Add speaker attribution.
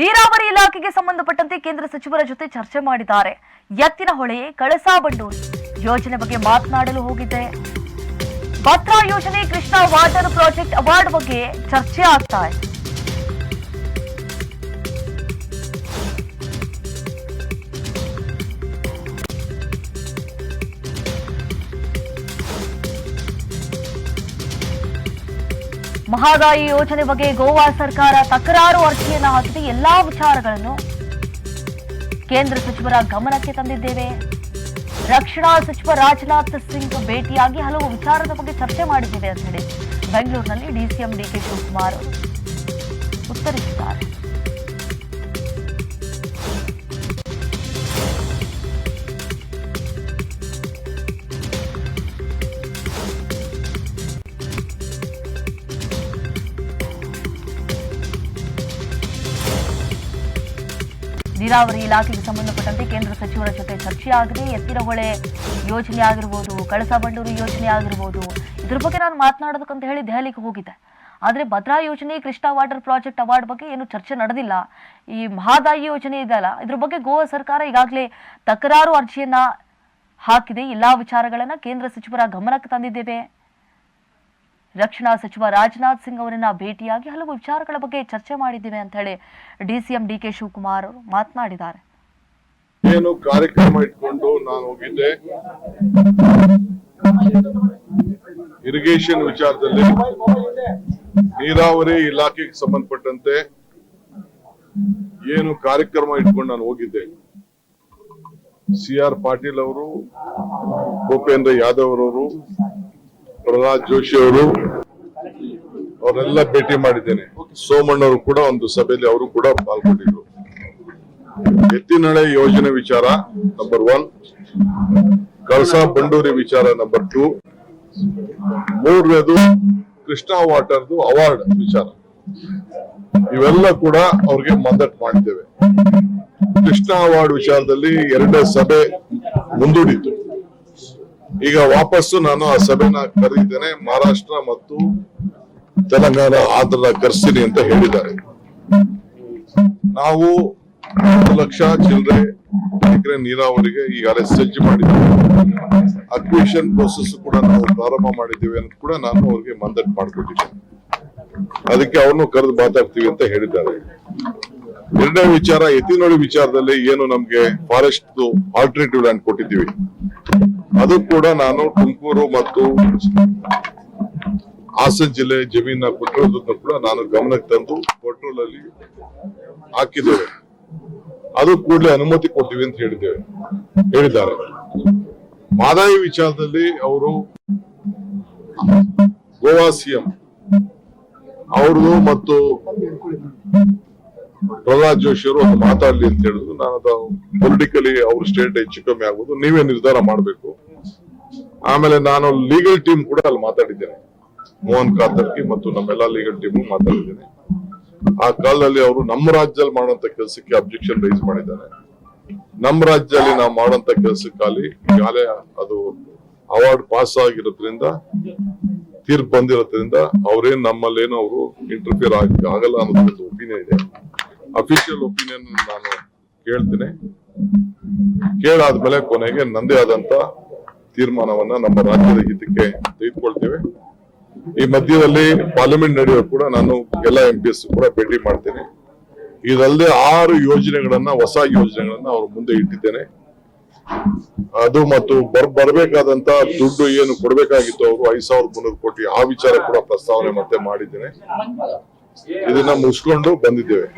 Speaker 1: ನೀರಾವರಿ ಇಲಾಖೆಗೆ ಸಂಬಂಧಪಟ್ಟಂತೆ ಕೇಂದ್ರ ಸಚಿವರ ಜೊತೆ ಚರ್ಚೆ ಮಾಡಿದ್ದಾರೆ. ಎತ್ತಿನ ಹೊಳೆ, ಕಳಸಾ ಬಂಡೂರು ಯೋಜನೆ ಬಗ್ಗೆ ಮಾತನಾಡಲು ಹೋಗಿದ್ದೆ ಭದ್ರಾ ಯೋಜನೆ ಕೃಷ್ಣಾ ವಾಟರ್ ಪ್ರಾಜೆಕ್ಟ್ ಅವಾರ್ಡ್ ಬಗ್ಗೆ ಚರ್ಚೆ ಆಗ್ತಾ ಇದೆ. ಮಹದಾಯಿ ಯೋಜನೆ ಬಗ್ಗೆ ಗೋವಾ ಸರ್ಕಾರ ತಕರಾರು ಅರ್ಜಿಯನ್ನು ಹಾಕಿದೆ. ಎಲ್ಲಾ ವಿಚಾರಗಳನ್ನು ಕೇಂದ್ರ ಸಚಿವರ ಗಮನಕ್ಕೆ ತಂದಿದ್ದೇವೆ. ರಕ್ಷಣಾ ಸಚಿವ ರಾಜನಾಥ್ ಸಿಂಗ್ ಭೇಟಿಯಾಗಿ ಹಲವು ವಿಚಾರದ ಬಗ್ಗೆ ಚರ್ಚೆ ಮಾಡಿದ್ದೇವೆ ಅಂತ ಹೇಳಿ ಬೆಂಗಳೂರಿನಲ್ಲಿ ಡಿಸಿಎಂ ಡಿಕೆ ಶಿವಕುಮಾರ್ ಉತ್ತರಿಸಿದ್ದಾರೆ. ನೀರಾವರಿ ಇಲಾಖೆಗೆ ಸಂಬಂಧಪಟ್ಟಂತೆ ಕೇಂದ್ರ ಸಚಿವರ ಜೊತೆ ಚರ್ಚೆ ಆಗಿದೆ ಎತ್ತಿರ ಹೊಳೆ ಯೋಜನೆ ಆಗಿರ್ಬೋದು, ಕಳಸಾ ಬಂಡೂರು ಯೋಜನೆ ಆಗಿರ್ಬೋದು, ಇದ್ರ ಬಗ್ಗೆ ನಾನು ಮಾತನಾಡೋದಕ್ಕಂತ ಹೇಳಿ ದೆಹಲಿಗೆ ಹೋಗಿದ್ದೆ. ಆದರೆ ಭದ್ರಾ ಯೋಜನೆ, ಕೃಷ್ಣಾ ವಾಟರ್ ಪ್ರಾಜೆಕ್ಟ್ ಅವಾರ್ಡ್ ಬಗ್ಗೆ ಏನು ಚರ್ಚೆ ನಡೆದಿಲ್ಲ. ಈ ಮಹಾದಾಯಿ ಯೋಜನೆ ಇದೆಯಲ್ಲ ಇದ್ರ ಬಗ್ಗೆ ಗೋವಾ ಸರ್ಕಾರ ಈಗಾಗಲೇ ತಕರಾರು ಅರ್ಜಿಯನ್ನ ಹಾಕಿದೆ. ಎಲ್ಲಾ ವಿಚಾರಗಳನ್ನ ಕೇಂದ್ರ ಸಚಿವರ ಗಮನಕ್ಕೆ ತಂದಿದ್ದೇವೆ. ರಕ್ಷಣಾ ಸಚಿವ ರಾಜನಾಥ್ ಸಿಂಗ್ ಅವರನ್ನ ಭೇಟಿಯಾಗಿ ಹಲವು ವಿಚಾರಗಳ ಬಗ್ಗೆ ಚರ್ಚೆ ಮಾಡಿದ್ದೇವೆ ಅಂತ ಹೇಳಿ ಡಿಸಿಎಂ ಡಿ ಕೆ ಶಿವಕುಮಾರ್ ಅವರು ಮಾತನಾಡಿದ್ದಾರೆ.
Speaker 2: ಏನು ಕಾರ್ಯಕ್ರಮ ಇಟ್ಕೊಂಡು ನಾನು ಹೋಗಿದ್ದೆ. ಇರಿಗೇಷನ್ ವಿಚಾರದಲ್ಲಿ ನೀರಾವರಿ ಇಲಾಖೆಗೆ ಸಂಬಂಧಪಟ್ಟಂತೆ ಏನು ಕಾರ್ಯಕ್ರಮ ಇಟ್ಕೊಂಡು ನಾನು ಹೋಗಿದ್ದೆ. ಸಿ ಆರ್ ಪಾಟೀಲ್ ಅವರು, ಭೂಪೇಂದ್ರ ಯಾದವ್ ಅವರು ಪ್ರಹ್ಲಾದ್ ಜೋಶಿ ಅವರು, ಅವರೆಲ್ಲ ಭೇಟಿ ಮಾಡಿದ್ದೇನೆ. ಸೋಮಣ್ಣವರು ಕೂಡ ಒಂದು ಸಭೆಯಲ್ಲಿ ಅವರು ಕೂಡ ಪಾಲ್ಗೊಂಡಿದ್ರು. ಎತ್ತಿನಳೆ ಯೋಜನೆ ವಿಚಾರ ನಂಬರ್ ಒನ್ ಕಳಸಾ ಬಂಡೂರಿ ವಿಚಾರ ನಂಬರ್ ಟೂ ಮೂರನೇದು ಕೃಷ್ಣಾ ವಾಟರ್ದು ಅವಾರ್ಡ್ ವಿಚಾರ. ಇವೆಲ್ಲ ಕೂಡ ಅವ್ರಿಗೆ ಮಂದಟ್ ಮಾಡಿದ್ದೇವೆ ಕೃಷ್ಣ ಅವಾರ್ಡ್ ವಿಚಾರದಲ್ಲಿ ಎರಡನೇ ಸಭೆ ಮುಂದೂಡಿತ್ತು. ಈಗ ವಾಪಸ್ಸು ನಾನು ಆ ಸಭೆನ ಕರೆದಿದ್ದೇನೆ. ಮಹಾರಾಷ್ಟ್ರ ಮತ್ತು ತೆಲಂಗಾಣ ಆಂಧ್ರದ ಕರ್ಸಿನಿ ಅಂತ ಹೇಳಿದ್ದಾರೆ. ನಾವು ಒಂದು ಲಕ್ಷ ಚಿಲ್ಲರೆ ಎಕರೆ ನೀರಾವರಿಗೆ ಈಗಾಗಲೇ ಸಜ್ಜು ಮಾಡಿದ್ದೇವೆ. ಅಕ್ವಿಷನ್ ಪ್ರೋಸೆಸ್ ಕೂಡ ನಾವು ಪ್ರಾರಂಭ ಮಾಡಿದ್ದೇವೆ ಅಂತ ಕೂಡ ನಾನು ಅವ್ರಿಗೆ ಮಂದಟ್ ಮಾಡಿಕೊಟ್ಟಿದ್ದೇನೆ. ಅದಕ್ಕೆ ಅವ್ರನ್ನು ಕರೆದು ಮಾತಾಡ್ತೀವಿ ಅಂತ ಹೇಳಿದ್ದಾರೆ. ಎರಡನೇ ವಿಚಾರ ಎತ್ತಿನೋಳಿ ವಿಚಾರದಲ್ಲಿ ಏನು ನಮ್ಗೆ ಫಾರೆಸ್ಟ್ ಆಲ್ಟರ್ನೇಟಿವ್ ಲ್ಯಾಂಡ್ ಕೊಟ್ಟಿದ್ದೀವಿ. ಅದು ಕೂಡ ನಾನು ತುಮಕೂರು ಮತ್ತು ಹಾಸನ ಜಿಲ್ಲೆ ಜಮೀನ ಕೊಟ್ಟಿರೋದನ್ನು ಕೂಡ ನಾನು ಗಮನಕ್ಕೆ ತಂದು ಪೆಟ್ರೋಲ್ ಅಲ್ಲಿ ಹಾಕಿದ್ದೇವೆ. ಅದು ಕೂಡಲೇ ಅನುಮತಿ ಕೊಡ್ತೀವಿ ಅಂತ ಹೇಳಿದ್ದೇವೆ. ಹೇಳಿದ್ದಾರೆ. ಮಾದಾಯಿ ವಿಚಾರದಲ್ಲಿ ಅವರು ಗೋವಾ ಸಿಎಂ ಅವ್ರದು ಮತ್ತು ಪ್ರಹ್ಲಾದ್ ಜೋಶಿ ಅವರು ಮಾತಾಡ್ಲಿ ಅಂತ ಹೇಳಿದ್ರು. ನಾನು ಅದು ಪೊಲಿಟಿಕಲಿ ಅವ್ರ ಸ್ಟೇಟ್ ಹೆಚ್ಚು ಕಮ್ಮಿ ಆಗುದು ನೀವೇ ನಿರ್ಧಾರ ಮಾಡಬೇಕು. ಆಮೇಲೆ ನಾನು ಲೀಗಲ್ ಟೀಮ್ ಕೂಡ ಅಲ್ಲಿ ಮಾತಾಡಿದ್ದೇನೆ. ಮೋಹನ್ ಕಾತರ್ಕಿ ಮತ್ತು ನಮ್ಮೆಲ್ಲಾ ಲೀಗಲ್ ಟೀಮ್ ಮಾತಾಡಿದ್ದೇನೆ. ಆ ಕಾಲದಲ್ಲಿ ಅವರು ನಮ್ಮ ರಾಜ್ಯದಲ್ಲಿ ಮಾಡುವಂತ ಕೆಲಸಕ್ಕೆ ಅಬ್ಜೆಕ್ಷನ್ ರೈಸ್ ಮಾಡಿದ್ದಾರೆ. ನಮ್ಮ ರಾಜ್ಯದಲ್ಲಿ ನಾವು ಮಾಡುವಂತ ಕೆಲಸಕ್ಕಾಗಿ ಈಗಾಗಲೇ ಅದು ಅವಾರ್ಡ್ ಪಾಸ್ ಆಗಿರೋದ್ರಿಂದ, ತೀರ್ಪು ಬಂದಿರೋದ್ರಿಂದ ಅವ್ರೇನ್ ನಮ್ಮಲ್ಲೇನು ಅವರು ಇಂಟರ್ಫಿಯರ್ ಆಗಿ, ಆಗಲ್ಲ ಅನ್ನೋದು ಒಪಿನಿಯನ್ ಇದೆ. ಅಫಿಷಿಯಲ್ ಒಪಿನಿಯನ್ ನಾನು ಕೇಳ್ತೀನಿ. ಕೇಳಾದ್ಮೇಲೆ ಕೊನೆಗೆ ನಂದೇ ಆದಂತ ತೀರ್ಮಾನವನ್ನ ನಮ್ಮ ರಾಜ್ಯದ ಹಿತಕ್ಕೆ ತೆಗೆದುಕೊಳ್ತೇವೆ. ಈ ಮಧ್ಯದಲ್ಲಿ ಪಾರ್ಲಿಮೆಂಟ್ ನಡೆಯುವ ಕೂಡ ನಾನು ಎಲ್ಲ ಎಂ ಪಿ ಎಸ್ ಕೂಡ ಭೇಟಿ ಮಾಡ್ತೇನೆ. ಇದಲ್ಲದೆ ಆರು ಯೋಜನೆಗಳನ್ನ, ಹೊಸ ಯೋಜನೆಗಳನ್ನ ಅವ್ರ ಮುಂದೆ ಇಟ್ಟಿದ್ದೇನೆ. ಅದು ಮತ್ತು ಬರ್, ಬರ್ಬೇಕಾದಂತ ದುಡ್ಡು ಏನು ಕೊಡ್ಬೇಕಾಗಿತ್ತು ಅವರು ಐದ್ ಸಾವಿರದ ಮುನ್ನೂರು ಕೋಟಿ ಆ ವಿಚಾರ ಕೂಡ ಪ್ರಸ್ತಾವನೆ ಮತ್ತೆ ಮಾಡಿದ್ದೇನೆ. ಇದನ್ನ ಮುಗಿಸ್ಕೊಂಡು ಬಂದಿದ್ದೇವೆ.